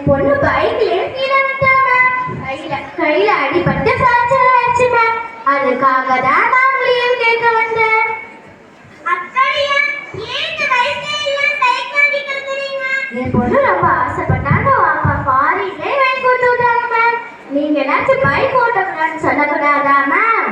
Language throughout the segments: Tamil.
என் பொண்ணு பயந்து கீழே விட்டாங்க கையில கையில அடிபட்டு பிராக்சர் ஆயிடுச்சுமா? அதுக்காக தான் நான் லீவ் கேட்க வந்தேன். என் பொண்ணு ரொம்ப ஆசைப்பட்டாங்க நீங்க பைக் ஓட்டக்கூடாதுன்னு சொல்லக்கூடாதா ma'am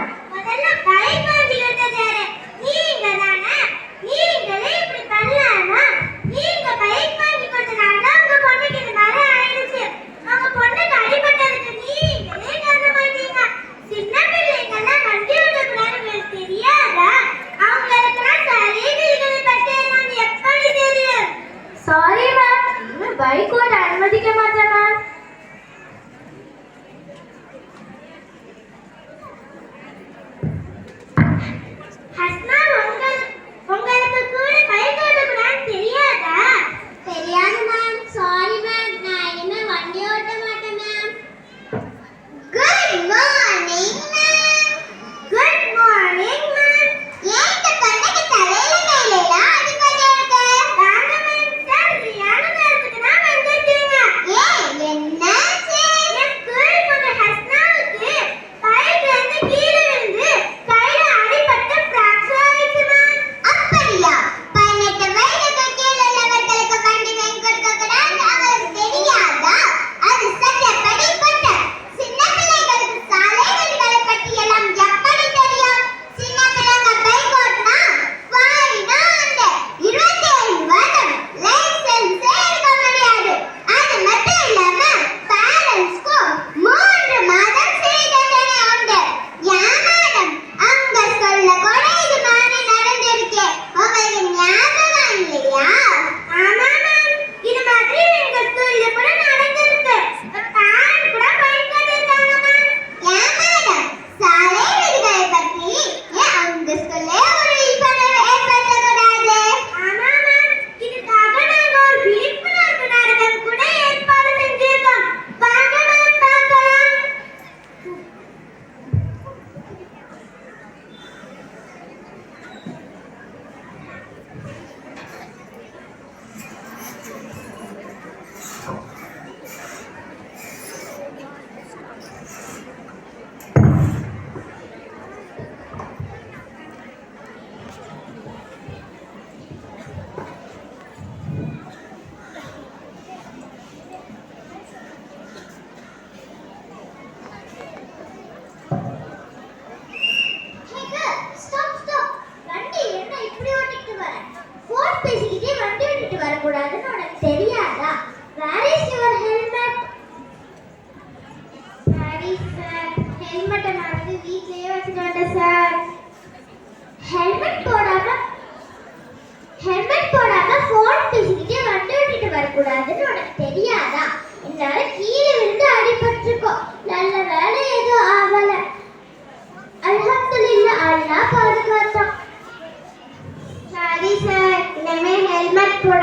helmet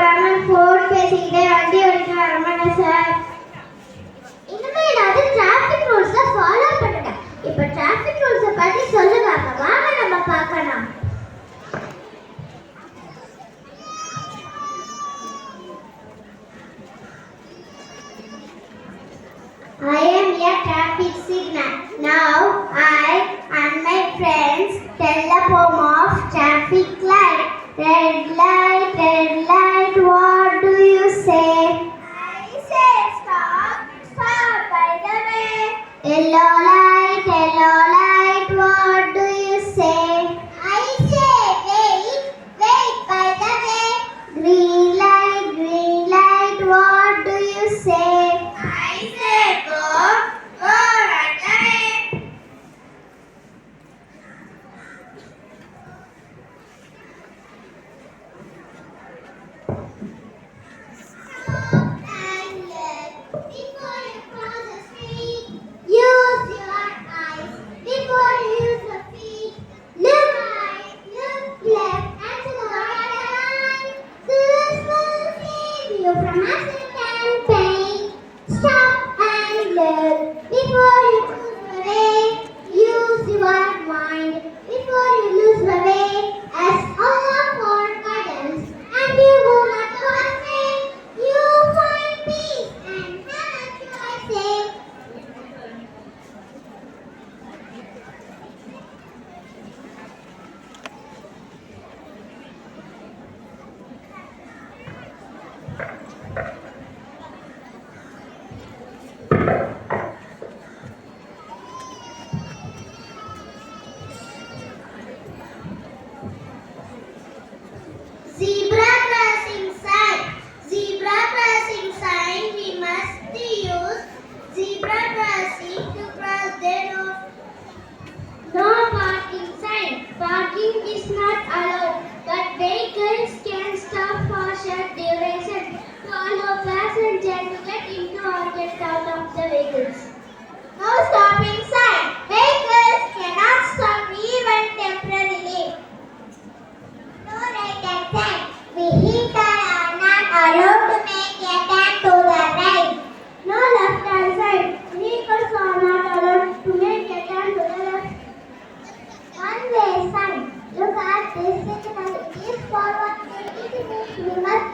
Hello, light, Hello. light. Parking is not allowed, but vehicles can stop for short duration to allow passengers to get into or get out of the vehicles.